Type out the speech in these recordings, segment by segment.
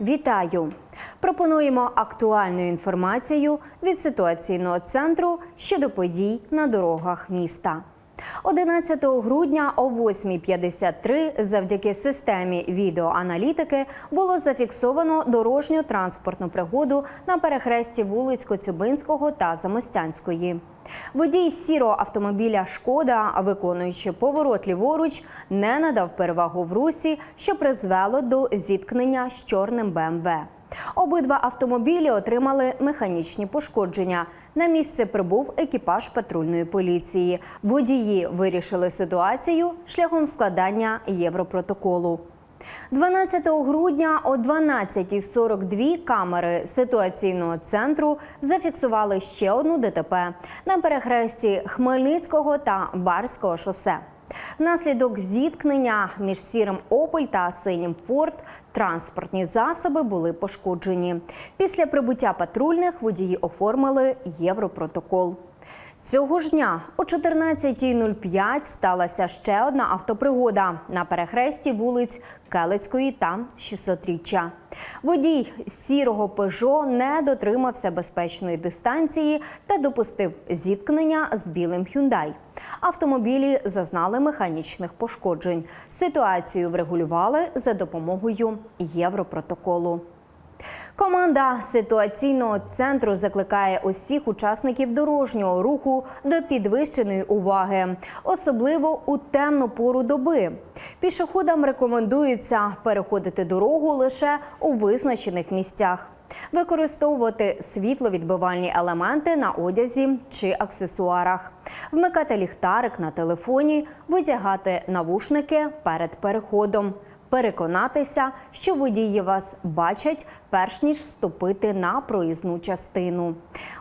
Вітаю! Пропонуємо актуальну інформацію від ситуаційного центру щодо подій на дорогах міста. 11 грудня о 8.53 завдяки системі відеоаналітики було зафіксовано дорожню транспортну пригоду на перехресті вулиць Коцюбинського та Замостянської. Водій сірого автомобіля Шкода, виконуючи поворот ліворуч, не надав перевагу в русі, що призвело до зіткнення з чорним БМВ. Обидва автомобілі отримали механічні пошкодження. На місце прибув екіпаж патрульної поліції. Водії вирішили ситуацію шляхом складання європротоколу. 12 грудня о 12.42 камери ситуаційного центру зафіксували ще одну ДТП на перехресті Хмельницького та Барського шосе. Внаслідок зіткнення між сірим Опель та синім Форд транспортні засоби були пошкоджені. Після прибуття патрульних водії оформили європротокол. Цього ж дня о 14.05 сталася ще одна автопригода на перехресті вулиць Келецької та 600-річчя. Водій сірого Пежо не дотримався безпечної дистанції та допустив зіткнення з білим Hyundai. Автомобілі зазнали механічних пошкоджень. Ситуацію врегулювали за допомогою європротоколу. Команда ситуаційного центру закликає усіх учасників дорожнього руху до підвищеної уваги, особливо у темну пору доби. Пішоходам рекомендується переходити дорогу лише у визначених місцях. Використовувати світловідбивальні елементи на одязі чи аксесуарах, вмикати ліхтарик на телефоні, витягати навушники перед переходом переконатися, що водії вас бачать, перш ніж вступити на проїзну частину.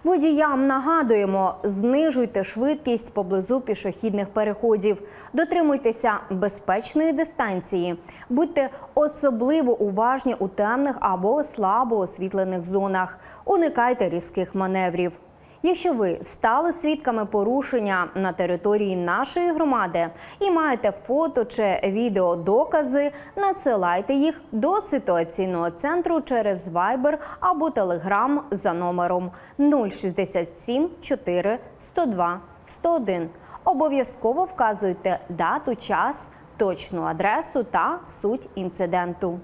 Водіям нагадуємо, знижуйте швидкість поблизу пішохідних переходів, дотримуйтеся безпечної дистанції, будьте особливо уважні у темних або слабо освітлених зонах, уникайте різких маневрів. Якщо ви стали свідками порушення на території нашої громади і маєте фото чи відеодокази, надсилайте їх до ситуаційного центру через Viber або Telegram за номером 067 4 102 101. Обов'язково вказуйте дату, час, точну адресу та суть інциденту.